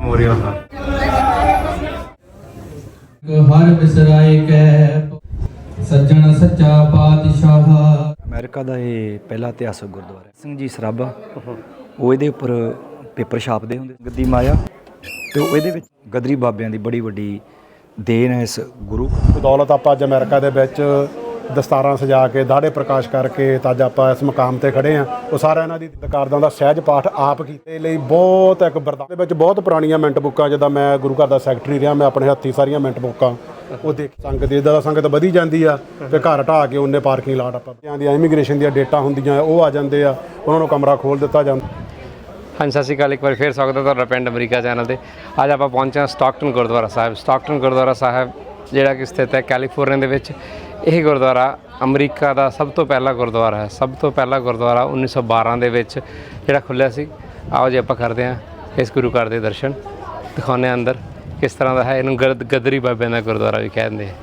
ਮੋਰੀਆ ਹਰ ਬਿਸਰਾਏ ਕੈ ਸੱਜਣ ਸੱਚਾ ਪਾਤਸ਼ਾਹ। ਅਮਰੀਕਾ ਦਾ ਇਹ ਪਹਿਲਾ ਇਤਿਹਾਸਕ ਗੁਰਦੁਆਰਾ ਹੈ। ਸਿੰਘ ਜੀ ਸਰਾਭਾ ਉਹ ਇਹਦੇ ਉੱਪਰ ਪੇਪਰ ਛਾਪਦੇ ਹੁੰਦੇ ਗੱਦੀ ਮਾਇਆ। ਤੇ ਉਹ ਇਹਦੇ ਵਿੱਚ ਗਦਰੀ ਬਾਬਿਆਂ ਦੀ ਬੜੀ ਵੱਡੀ ਦੇਣ ਹੈ ਇਸ ਗੁਰੂ। ਬਦੌਲਤ ਆਪਾਂ ਅੱਜ ਅਮਰੀਕਾ ਦੇ ਵਿੱਚ ਦਸਤਾਰਾਂ ਸਜਾ ਕੇ ਦਾੜੇ ਪ੍ਰਕਾਸ਼ ਕਰਕੇ ਤਾਂ ਅੱਜ ਆਪਾਂ ਇਸ ਮੁਕਾਮ ਤੇ ਖੜੇ ਆ ਉਹ ਸਾਰਾ ਇਹਨਾਂ ਦੀ ਦਕਾਰਦਾਂ ਦਾ ਸਹਿਜ ਪਾਠ ਆਪ ਕੀਤੇ ਲਈ ਬਹੁਤ ਇੱਕ ਬਰਦਾਨ ਦੇ ਵਿੱਚ ਬਹੁਤ ਪੁਰਾਣੀਆਂ ਮਿੰਟ ਬੁੱਕਾਂ, ਜਿੱਦਾਂ ਮੈਂ ਗੁਰੂ ਘਰ ਦਾ ਸੈਕਟਰੀ ਰਿਹਾ, ਮੈਂ ਆਪਣੇ ਹੱਥੀ ਸਾਰੀਆਂ ਮਿੰਟ ਬੁੱਕਾਂ, ਉਹ ਦੇਖ ਸੰਗਤ ਇਦਾਂ ਦਾ ਸੰਗਤ ਵਧੀ ਜਾਂਦੀ ਆ ਤੇ ਘਰ ਢਾਹ ਕੇ ਉਹਨੇ ਪਾਰਕਿੰਗ ਲਾਟ ਆਪਾਂ ਬੱਚਿਆਂ ਦੀਆਂ, ਇਮੀਗ੍ਰੇਸ਼ਨ ਦੀਆਂ ਡੇਟਾ ਹੁੰਦੀਆਂ, ਉਹ ਆ ਜਾਂਦੇ ਆ, ਉਹਨਾਂ ਨੂੰ ਕਮਰਾ ਖੋਲ ਦਿੱਤਾ ਜਾਂਦਾ। ਹਾਂਜੀ, ਸਤਿ ਸ਼੍ਰੀ ਅਕਾਲ, ਇੱਕ ਵਾਰ ਫੇਰ ਸਵਾਗਤ ਹੈ ਤੁਹਾਡਾ ਪਿੰਡ ਅਮਰੀਕਾ ਚੈਨਲ ਤੇ। ਅੱਜ ਆਪਾਂ ਪਹੁੰਚੇ ਹਾਂ ਸਟਾਕਟਨ ਗੁਰਦੁਆਰਾ ਸਾਹਿਬ। ਸਟਾਕਟਨ ਗੁਰਦੁਆਰਾ ਸਾਹਿਬ ਜਿਹੜਾ ਕਿ ਸਥਿਤ ਹੈ ਕੈਲੀਫੋਰਨੀਆ ਦੇ ਵਿੱਚ। ਇਹ ਗੁਰਦੁਆਰਾ ਅਮਰੀਕਾ ਦਾ ਸਭ ਤੋਂ ਪਹਿਲਾ ਗੁਰਦੁਆਰਾ ਹੈ। ਸਭ ਤੋਂ ਪਹਿਲਾ ਗੁਰਦੁਆਰਾ 1912 ਦੇ ਵਿੱਚ ਜਿਹੜਾ ਖੁੱਲਿਆ ਸੀ। ਆਓ ਜੀ ਆਪਾਂ ਕਰਦੇ ਹਾਂ ਇਸ ਗੁਰੂ ਘਰ ਦੇ ਦਰਸ਼ਨ। ਦਿਖਾਉਂਦੇ ਹਾਂ ਅੰਦਰ ਕਿਸ ਤਰ੍ਹਾਂ ਦਾ ਹੈ। ਇਹਨੂੰ ਗਦ- ਗਦਰੀ ਬਾਬਿਆਂ ਦਾ ਗੁਰਦੁਆਰਾ ਵੀ ਕਹਿੰਦੇ ਆ।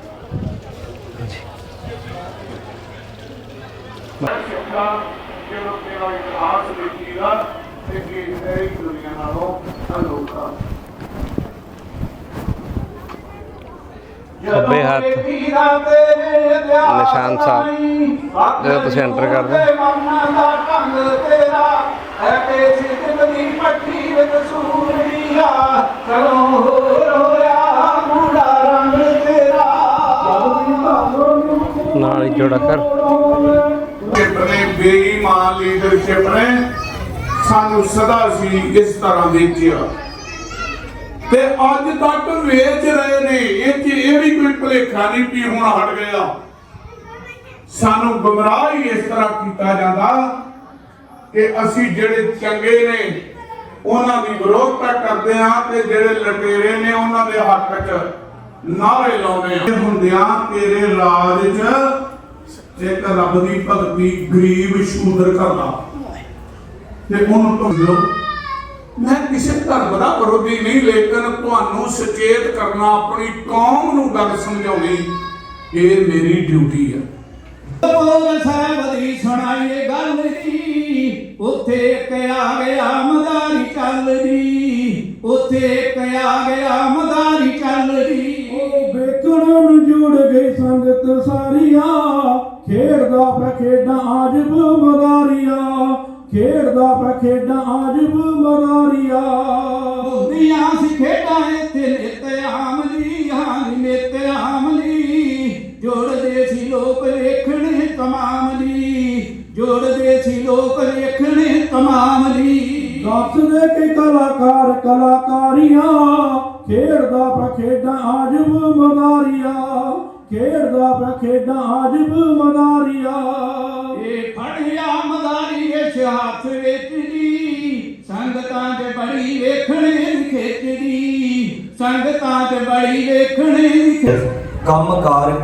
ਖੱਬੇ ਹੱਥ। ਨਿਸ਼ਾਨ ਸਾਹਿਬ ਜਦੋਂ ਤੁਸੀਂ ਐਂਟਰ ਕਰਦੇ ਹੋ। ਨਾਲ ਹੀ ਜੋੜਾ ਕਰ। ਲੀਡਰ ਨੇ ਬੇਈਮਾਨ ਲੀਡਰਸ਼ਿਪ ਨੇ ਸਾਨੂੰ ਸਦਾ ਸੀ ਇਸ ਤਰ੍ਹਾਂ ਵੇਚਿਆ ਤੇ ਅੱਜ ਤੱਕ ਵੇਚ ਰਹੇ ਨੇ। ਇਹ 'ਚ ਇਹ ਵੀ ਕੋਈ ਭੁਲੇਖਾ ਨਹੀਂ ਵੀ ਹੁਣ ਹਟ ਗਿਆ ਸਾਨੂੰ ਗੁੰਮਰਾਹ ਹੀ ਇਸ ਤਰ੍ਹਾਂ ਕੀਤਾ ਜਾਂਦਾ ਕਿ ਅਸੀਂ ਜਿਹੜੇ ਚੰਗੇ ਨੇ, ਉਹਨਾਂ ਦੀ ਵਿਰੋਧਤਾ ਕਰਦੇ ਹਾਂ ਤੇ ਜਿਹੜੇ ਲਟੇਰੇ ਨੇ, ਉਹਨਾਂ ਦੇ ਹੱਕ 'ਚ ਨਾਰੇ ਲਾਉਂਦੇ ਆ ਹੁੰਦਿਆਂ ਤੇਰੇ ਰਾਜ 'ਚ ਇੱਕ ਰੱਬ ਦੀ ਭਗਤੀ ਗਰੀਬ ਸ਼ੂਦਰ ਕਰਦਾ ਤੇ ਉਹਨੂੰ ਤੋਂ ਲੋ ਮੈਂ ਕਿਸੇ ਧਰਮ ਦਾ ਵਿਰੋਧੀ ਨਹੀਂ ਲੇਕਿਨ ਤੁਹਾਨੂੰ ਸੁਚੇਤ ਕਰਨਾ ਆਪਣੀ ਕੌਮ ਨੂੰ ਗੱਲ ਸਮਝਾਉਣੀ ਇਹ ਮੇਰੀ ਡਿਊਟੀ ਹੈ। ਬੋਲ ਸਾਹਿਬ ਦੀ ਸੁਣਾਈਏ ਗੱਲ ਜੀ ਉੱਥੇ ਇੱਕ ਆ ਗਿਆ ਮਦਾਰੀ ਚੱਲ ਜੀ ਉੱਥੇ ਇੱਕ ਆ ਗਿਆ ਮਦਾਰੀ ਚੱਲ ਜੀ ਉਹ ਵੇਖਣ ਨੂੰ ਜੁੜ ਗਈ ਸੰਗਤ ਸਾਰੀਆਂ। ਖੇਡਦਾ ਪੈ ਖੇਡਾਂ ਆਜਬ ਮਦਾਰੀਆਂ। ਖੇਡਦਾ ਪੈ ਖੇਡਾਂ ਆਜਬ ਮਦਾਰੀਆਂ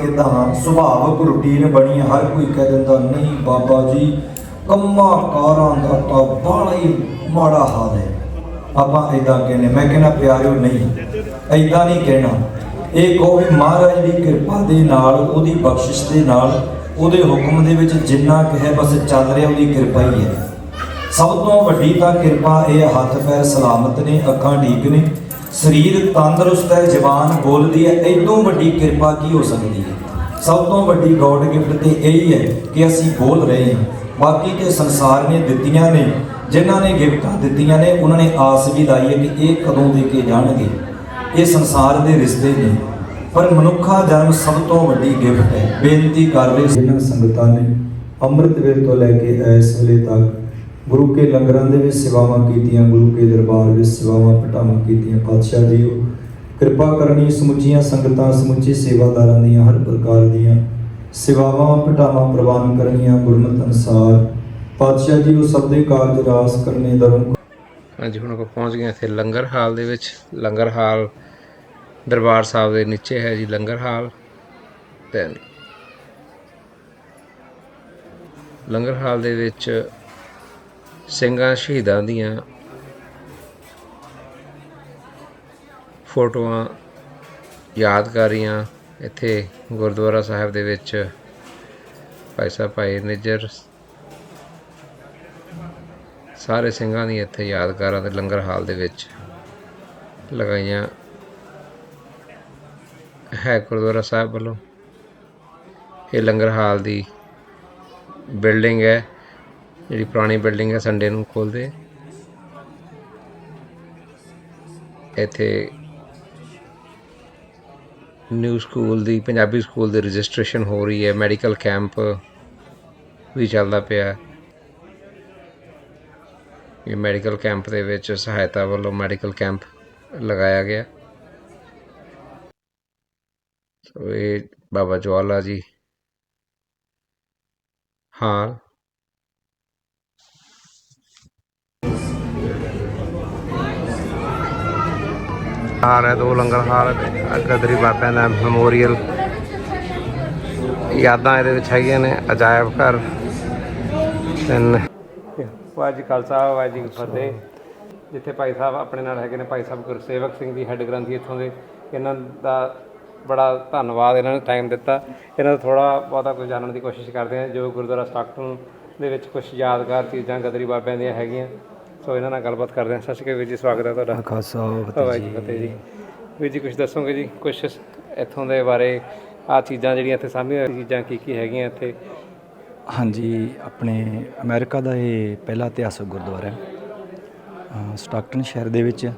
ਕੰਮਕਾਰ ਕਿਦਾਂ ਸੁਭਾਵਕ ਰੁਟੀਨ ਬਣੀ, ਹਰ ਕੋਈ ਕਹਿ ਦਿੰਦਾ, ਨਹੀਂ ਬਾਬਾ ਜੀ, ਕੰਮਾਂ ਕਾਰਾਂ ਦਾ ਤਾਂ ਬੜਾ ਹੀ ਮਾੜਾ ਹਾਲ ਹੈ। ਆਪਾਂ ਇਦਾਂ ਕਹਿੰਦੇ, ਮੈਂ ਕਹਿੰਦਾ, ਪਿਆਰਿਓ, ਨਹੀਂ ਇਦਾਂ ਨਹੀਂ ਕਹਿਣਾ। ਇਹ ਕਹੋ ਵੀ ਮਹਾਰਾਜ ਦੀ ਕਿਰਪਾ ਦੇ ਨਾਲ, ਉਹਦੀ ਬਖਸ਼ਿਸ਼ ਦੇ ਨਾਲ, ਉਹਦੇ ਹੁਕਮ ਦੇ ਵਿੱਚ ਜਿੰਨਾ ਕੁ ਹੈ, ਬਸ ਚੱਲ ਰਿਹਾ, ਉਹਦੀ ਕਿਰਪਾ ਹੀ ਹੈ। ਸਭ ਤੋਂ ਵੱਡੀ ਤਾਂ ਕਿਰਪਾ ਇਹ ਹੱਥ ਪੈਰ ਸਲਾਮਤ ਨੇ, ਅੱਖਾਂ ਠੀਕ ਨੇ। ਸਰੀਰ ਤੰਦਰੁਸਤ ਹੈ ਜ਼ਬਾਨ ਬੋਲਦੀ ਹੈ ਇਦੋਂ ਵੱਡੀ ਕਿਰਪਾ ਕੀ ਹੋ ਸਕਦੀ ਹੈ? ਸਭ ਤੋਂ ਵੱਡੀ ਗੋਡ ਗਿਫਟ ਤੇ ਇਹੀ ਹੈ ਕਿ ਅਸੀਂ ਬੋਲ ਰਹੇ ਹਾਂ। ਬਾਕੀ ਤੇ ਸੰਸਾਰ ਨੇ ਦਿੱਤੀਆਂ ਨੇ, ਜਿਨ੍ਹਾਂ ਨੇ ਗਿਫਟਾਂ ਦਿੱਤੀਆਂ ਨੇ, ਉਹਨਾਂ ਨੇ ਆਸ ਵੀ ਲਾਈ ਹੈ ਕਿ ਇਹ ਕਦੋਂ ਦੇ ਕੇ ਜਾਣਗੇ। ਇਹ ਸੰਸਾਰ ਦੇ ਰਿਸ਼ਤੇ ਨੇ। ਪਰ ਮਨੁੱਖਾ ਜਨਮ ਸਭ ਤੋਂ ਵੱਡੀ ਗਿਫਟ ਹੈ। ਬੇਨਤੀ ਕਰ ਰਹੇ ਇਹਨਾਂ ਸੰਗਤਾਂ ਨੇ ਅੰਮ੍ਰਿਤ ਵੇਲੇ ਤੋਂ ਲੈ ਕੇ ਇਸ ਵੇਲੇ ਤੱਕ ਗੁਰੂ ਕੇ ਲੰਗਰਾਂ ਦੇ ਵਿੱਚ ਸੇਵਾਵਾਂ ਕੀਤੀਆਂ, ਗੁਰੂ ਕੇ ਦਰਬਾਰ ਵਿੱਚ ਸੇਵਾਵਾਂ ਪਟਾਵਾਂ ਕੀਤੀਆਂ, ਪਾਤਸ਼ਾਹ ਜੀਓ ਕਿਰਪਾ ਕਰਨੀ ਸਮੁੱਚੀਆਂ ਸੰਗਤਾਂ, ਸਮੁੱਚੇ ਸੇਵਾਦਾਰਾਂ ਦੀਆਂ ਹਰ ਪ੍ਰਕਾਰ ਦੀਆਂ। ਸੇਵਾਵਾਂ, ਪਟਾਵਾਂ ਪ੍ਰਵਾਨ ਕਰਨੀਆਂ ਗੁਰਮਤਿ ਅਨੁਸਾਰ। ਪਾਤਸ਼ਾਹ ਜੀ ਉਹ ਸਭ ਦੇ ਕਾਰਜ ਰਾਸ ਕਰਨੇ ਧਰਮ ਹਾਂਜੀ, ਹੁਣ ਆਪਾਂ ਪਹੁੰਚ ਗਏ ਇੱਥੇ ਲੰਗਰ ਹਾਲ ਦੇ ਵਿੱਚ। ਲੰਗਰ ਹਾਲ ਦਰਬਾਰ ਸਾਹਿਬ ਦੇ ਨੀਚੇ ਹੈ ਜੀ, ਲੰਗਰ ਹਾਲ। ਤੇ ਲੰਗਰ ਹਾਲ ਦੇ ਵਿੱਚ ਸਿੰਘਾਂ ਸ਼ਹੀਦਾਂ ਦੀਆਂ ਫੋਟੋਆਂ, ਯਾਦਗਾਰੀਆਂ ਇੱਥੇ ਗੁਰਦੁਆਰਾ ਸਾਹਿਬ ਦੇ ਵਿੱਚ ਭਾਈ ਸਾਹਿਬ, ਭਾਈ ਨਿਜਰ ਸਾਰੇ ਸਿੰਘਾਂ ਦੀ ਇੱਥੇ ਯਾਦਗਾਰਾਂ ਤੇ ਲੰਗਰ ਹਾਲ ਦੇ ਵਿੱਚ ਲਗਾਈਆਂ ਹੈ ਗੁਰਦੁਆਰਾ ਸਾਹਿਬ ਵੱਲੋਂ। ਇਹ ਲੰਗਰ ਹਾਲ ਦੀ ਬਿਲਡਿੰਗ ਹੈ। ਜਿਹੜੀ ਪੁਰਾਣੀ ਬਿਲਡਿੰਗ ਹੈ ਸੰਡੇ ਨੂੰ ਖੋਲਦੇ। ਇੱਥੇ ਨਿਊ ਸਕੂਲ ਦੀ, ਪੰਜਾਬੀ ਸਕੂਲ ਦੀ ਰਜਿਸਟ੍ਰੇਸ਼ਨ ਹੋ ਰਹੀ ਹੈ ਮੈਡੀਕਲ ਕੈਂਪ ਵੀ ਚੱਲਦਾ ਪਿਆ। ਇਹ ਮੈਡੀਕਲ ਕੈਂਪ ਦੇ ਵਿੱਚ ਸਹਾਇਤਾ ਵੱਲੋਂ ਮੈਡੀਕਲ ਕੈਂਪ ਲਗਾਇਆ ਗਿਆ। ਸੋ ਇਹ ਬਾਬਾ ਜਵਾਲਾ ਜੀ, ਹਾਲ ਹਾਲ ਹੈ, ਦੋ ਲੰਗਰ ਹਾਲ ਗਦਰੀ ਬਾਬਿਆਂ ਦਾ ਮੈਮੋਰੀਅਲ ਯਾਦਾਂ ਇਹਦੇ ਵਿੱਚ ਹੈਗੀਆਂ ਨੇ, ਅਜਾਇਬ ਘਰ। ਤਿੰਨ। ਵਾਜੀ ਖਾਲਸਾ ਵਾਜੀ ਕੀ ਫਤਿਹ। ਜਿੱਥੇ ਭਾਈ ਸਾਹਿਬ ਆਪਣੇ ਨਾਲ ਹੈਗੇ ਨੇ, ਭਾਈ ਸਾਹਿਬ ਗੁਰਸੇਵਕ ਸਿੰਘ ਜੀ ਹੈੱਡ ਗ੍ਰੰਥੀ ਇੱਥੋਂ ਦੇ। ਇਹਨਾਂ ਦਾ ਬੜਾ ਧੰਨਵਾਦ ਇਹਨਾਂ ਨੇ ਟਾਈਮ ਦਿੱਤਾ। ਇਹਨਾਂ ਦਾ ਥੋੜਾ ਬਹੁਤਾ ਕੁਝ ਜਾਣਨ ਦੀ ਕੋਸ਼ਿਸ਼ ਕਰਦੇ ਹਾਂ। ਜੋ ਗੁਰਦੁਆਰਾ ਸਟਾਕਟਨ ਦੇ ਵਿੱਚ ਕੁਝ ਯਾਦਗਾਰ ਚੀਜ਼ਾਂ ਗਦਰੀ ਬਾਬਿਆਂ ਦੀਆਂ ਹੈਗੀਆਂ। ਸੋ ਇਹਨਾਂ ਨਾਲ ਗੱਲਬਾਤ ਕਰਦੇ ਹਾਂ। ਸਤਿ ਸ਼੍ਰੀ ਅਕਾਲ ਵੀਰ ਜੀ ਸਵਾਗਤ ਹੈ ਤੁਹਾਡਾ। ਖਾਸਾ ਫਤਿਹ ਜੀ ਵੀਰ ਜੀ ਕੁਝ ਦੱਸੋਗੇ ਜੀ? ਕੁਝ ਇੱਥੋਂ ਦੇ ਬਾਰੇ ਆ ਚੀਜ਼ਾਂ ਜਿਹੜੀਆਂ ਇੱਥੇ ਸਾਹਮਣੇ ਚੀਜ਼ਾਂ ਕੀ ਕੀ ਹੈਗੀਆਂ ਇੱਥੇ? ਹਾਂਜੀ ਆਪਣੇ ਅਮਰੀਕਾ ਦਾ ਇਹ ਪਹਿਲਾ ਇਤਿਹਾਸਕ ਗੁਰਦੁਆਰਾ ਹੈ। ਸਟਾਕਟਨ ਸ਼ਹਿਰ ਦੇ ਵਿੱਚ।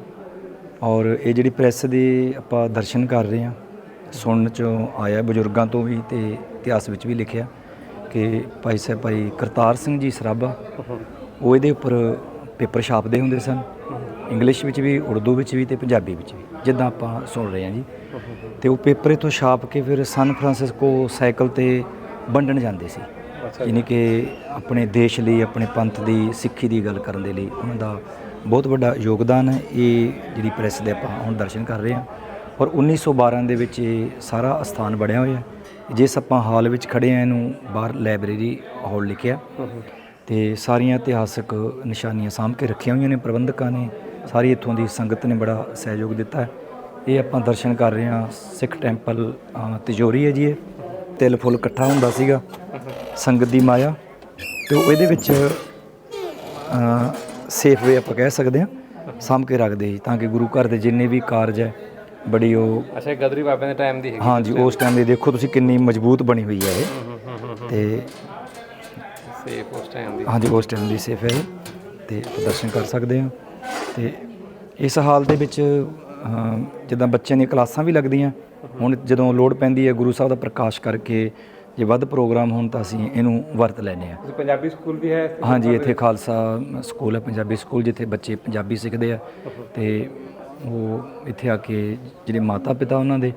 ਔਰ ਇਹ ਜਿਹੜੀ ਪ੍ਰੈਸ ਦੇ ਆਪਾਂ ਦਰਸ਼ਨ ਕਰ ਰਹੇ ਹਾਂ ਸੁਣਨ ਚ ਆਇਆ ਬਜ਼ੁਰਗਾਂ ਤੋਂ ਵੀ ਤੇ ਇਤਿਹਾਸ ਵਿੱਚ ਵੀ ਲਿਖਿਆ ਕਿ ਭਾਈ ਸਾਹਿਬ ਭਾਈ ਕਰਤਾਰ ਸਿੰਘ ਜੀ ਸਰਾਭਾ ਉਹ ਇਹਦੇ ਉੱਪਰ ਪੇਪਰ ਛਾਪਦੇ ਹੁੰਦੇ ਸਨ। ਇੰਗਲਿਸ਼ ਵਿੱਚ ਵੀ ਉਰਦੂ ਵਿੱਚ ਵੀ ਤੇ ਪੰਜਾਬੀ ਵਿੱਚ ਵੀ ਜਿੱਦਾਂ ਆਪਾਂ ਸੁਣ ਰਹੇ ਹਾਂ ਜੀ। ਤੇ ਉਹ ਪੇਪਰ ਇਥੋਂ ਛਾਪ ਕੇ ਫਿਰ ਸਨ ਫਰਾਂਸਿਸਕੋ ਸਾਈਕਲ ਤੇ ਵੰਡਣ ਜਾਂਦੇ ਸੀ। ਯਾਨੀ ਕਿ ਆਪਣੇ ਦੇਸ਼ ਲਈ ਆਪਣੇ ਪੰਥ ਦੀ ਸਿੱਖੀ ਦੀ ਗੱਲ ਕਰਨ ਦੇ ਲਈ ਉਹਨਾਂ ਦਾ ਬਹੁਤ ਵੱਡਾ ਯੋਗਦਾਨ ਹੈ। ਇਹ ਜਿਹੜੀ ਪ੍ਰੈਸ ਦੇ ਆਪਾਂ ਹੁਣ ਦਰਸ਼ਨ ਕਰ ਰਹੇ ਹਾਂ। ਔਰ 1912 ਦੇ ਵਿੱਚ ਇਹ ਸਾਰਾ ਅਸਥਾਨ ਬਣਿਆ ਹੋਇਆ ਜਿਸ ਆਪਾਂ ਹਾਲ ਵਿੱਚ ਖੜੇ ਆ ਇਹਨੂੰ ਬਾਹਰ ਲਾਇਬ੍ਰੇਰੀ ਹਾਲ ਲਿਖਿਆ। ਤੇ ਸਾਰੀਆਂ ਇਤਿਹਾਸਕ ਨਿਸ਼ਾਨੀਆਂ ਸਾਂਭ ਕੇ ਰੱਖੀਆਂ ਹੋਈਆਂ ਨੇ ਪ੍ਰਬੰਧਕਾਂ ਨੇ ਸਾਰੀ ਇੱਥੋਂ ਦੀ ਸੰਗਤ ਨੇ ਬੜਾ ਸਹਿਯੋਗ ਦਿੱਤਾ ਹੈ। ਇਹ ਆਪਾਂ ਦਰਸ਼ਨ ਕਰ ਰਹੇ ਹਾਂ ਸਿੱਖ ਟੈਂਪਲ ਤਿਜੋਰੀ ਹੈ ਜੀ ਇਹ। ਤਿਲ ਫੁੱਲ ਇਕੱਠਾ ਹੁੰਦਾ ਸੀਗਾ ਸੰਗਤ ਦੀ ਮਾਇਆ। ਤੇ ਇਹਦੇ ਵਿੱਚ ਸੇਫ ਵੇ ਆਪਾਂ ਕਹਿ ਸਕਦੇ ਹਾਂ ਸਾਂਭ ਕੇ ਰੱਖਦੇ ਸੀ ਤਾਂ ਕਿ ਗੁਰੂ ਘਰ ਦੇ ਜਿੰਨੇ ਵੀ ਕਾਰਜ ਹੈ ਬੜੀ ਉਹ ਅੱਛਾ ਗਦਰੀ ਬਾਬਿਆਂ ਦੇ ਟਾਈਮ ਦੀ ਹੈਗੀ ਹਾਂਜੀ ਉਸ ਟਾਈਮ ਦੇ ਦੇਖੋ ਤੁਸੀਂ ਕਿੰਨੀ ਮਜ਼ਬੂਤ ਬਣੀ ਹੋਈ ਹੈ ਇਹ। ਤੇ ਸੇਫ ਉਸ ਟਾਈਮ ਦੀ। ਹਾਂਜੀ ਉਸ ਟਾਈਮ ਦੀ ਸੇਫ ਹੈ ਇਹ ਤੇ ਆਪਾਂ ਦਰਸ਼ਨ ਕਰ ਸਕਦੇ ਹਾਂ। ਤੇ ਇਸ ਹਾਲ ਦੇ ਵਿੱਚ ਅਮ, ਜਿੱਦਾਂ ਬੱਚਿਆਂ ਦੀਆਂ ਕਲਾਸਾਂ ਵੀ ਲੱਗਦੀਆਂ ਹੁਣ ਜਦੋਂ ਲੋੜ ਪੈਂਦੀ ਹੈ ਗੁਰੂ ਸਾਹਿਬ ਦਾ ਪ੍ਰਕਾਸ਼ ਕਰਕੇ ਜੇ ਵੱਧ ਪ੍ਰੋਗਰਾਮ ਹੋਣ ਤਾਂ ਅਸੀਂ ਇਹਨੂੰ ਵਰਤ ਲੈਂਦੇ ਹਾਂ। ਤੁਸੀਂ ਪੰਜਾਬੀ ਸਕੂਲ ਵੀ ਹੈ ਇੱਥੇ? ਹਾਂਜੀ ਇੱਥੇ ਖਾਲਸਾ ਸਕੂਲ ਹੈ ਪੰਜਾਬੀ ਸਕੂਲ ਜਿੱਥੇ ਬੱਚੇ ਪੰਜਾਬੀ ਸਿੱਖਦੇ ਆ। ਤੇ ਉਹ ਇੱਥੇ ਆ ਕੇ ਜਿਹੜੇ ਮਾਤਾ ਪਿਤਾ ਉਹਨਾਂ ਦੇ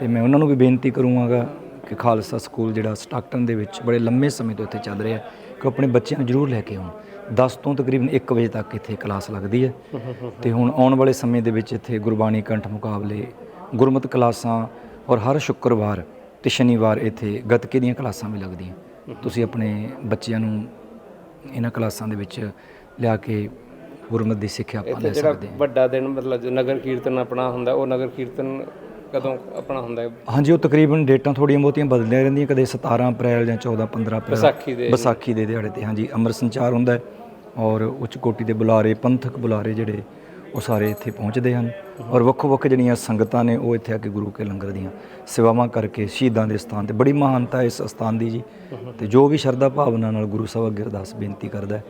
ਤੇ ਮੈਂ ਉਹਨਾਂ ਨੂੰ ਵੀ ਬੇਨਤੀ ਕਰੂੰਗਾ ਕਿ ਖਾਲਸਾ ਸਕੂਲ ਜਿਹੜਾ ਸਟਾਕਟਨ ਦੇ ਵਿੱਚ ਬੜੇ ਲੰਮੇ ਸਮੇਂ ਤੋਂ ਇੱਥੇ ਚੱਲ ਰਿਹਾ ਕਿ ਆਪਣੇ ਬੱਚਿਆਂ ਨੂੰ ਜ਼ਰੂਰ ਲੈ ਕੇ ਆਉਣ। 10 ਤੋਂ ਤਕਰੀਬਨ 1 ਵਜੇ ਤੱਕ ਇੱਥੇ ਕਲਾਸ ਲੱਗਦੀ ਹੈ। ਤੇ ਹੁਣ ਆਉਣ ਵਾਲੇ ਸਮੇਂ ਦੇ ਵਿੱਚ ਇੱਥੇ ਗੁਰਬਾਣੀ ਕੰਠ ਮੁਕਾਬਲੇ ਗੁਰਮਤਿ ਕਲਾਸਾਂ ਔਰ ਹਰ ਸ਼ੁੱਕਰਵਾਰ ਤੇ ਸ਼ਨੀਵਾਰ ਇੱਥੇ ਗੱਤਕੇ ਦੀਆਂ ਕਲਾਸਾਂ ਵੀ ਲੱਗਦੀਆਂ। ਤੁਸੀਂ ਆਪਣੇ ਬੱਚਿਆਂ ਨੂੰ ਇਹਨਾਂ ਕਲਾਸਾਂ ਦੇ ਵਿੱਚ ਲਿਆ ਕੇ ਗੁਰਮਤਿ ਦੀ ਸਿੱਖਿਆ ਆਪਾਂ ਲੈ ਜਿਹੜਾ ਸਕਦੇ ਹਾਂ। ਵੱਡਾ ਦਿਨ ਮਤਲਬ ਜੋ ਨਗਰ ਕੀਰਤਨ ਆਪਣਾ ਹੁੰਦਾ ਉਹ ਨਗਰ ਕੀਰਤਨ ਕਦੋਂ ਆਪਣਾ ਹੁੰਦਾ ਹੈ? ਹਾਂਜੀ ਉਹ ਤਕਰੀਬਨ ਡੇਟਾਂ ਥੋੜੀਆਂ ਬਹੁਤੀਆਂ ਬਦਲਦੀਆਂ ਰਹਿੰਦੀਆਂ ਕਦੇ 17 ਅਪ੍ਰੈਲ ਜਾਂ 14 15 ਅਪ੍ਰੈਲ। ਵਿਸਾਖੀ ਦੇ। ਵਿਸਾਖੀ ਦੇ ਦਿਹਾੜੇ ਤੇ ਹਾਂਜੀ ਅੰਮ੍ਰਿਤ ਸੰਚਾਰ ਹੁੰਦਾ ਹੈ ਔਰ ਉੱਚ ਕੋਟੀ ਦੇ ਬੁਲਾਰੇ ਪੰਥਕ ਬੁਲਾਰੇ ਜਿਹੜੇ ਉਹ ਸਾਰੇ ਇੱਥੇ ਪਹੁੰਚਦੇ ਹਨ। ਔਰ ਵੱਖੋ ਵੱਖ ਜਿਹੜੀਆਂ ਸੰਗਤਾਂ ਨੇ ਉਹ ਇੱਥੇ ਆ ਕੇ ਗੁਰੂ ਕੇ ਲੰਗਰ ਦੀਆਂ ਸੇਵਾਵਾਂ ਕਰਕੇ ਸ਼ਹੀਦਾਂ ਦੇ ਸਥਾਨ ਤੇ ਬੜੀ ਮਹਾਨਤਾ ਇਸ ਸਥਾਨ ਦੀ ਜੀ। ਤੇ ਜੋ ਵੀ ਸ਼ਰਧਾ ਭਾਵਨਾ ਨਾਲ ਗੁਰੂ ਸਾਹਿਬ ਅੱਗੇ ਅਰਦਾਸ ਬੇਨਤੀ ਕਰਦਾ ਹੈ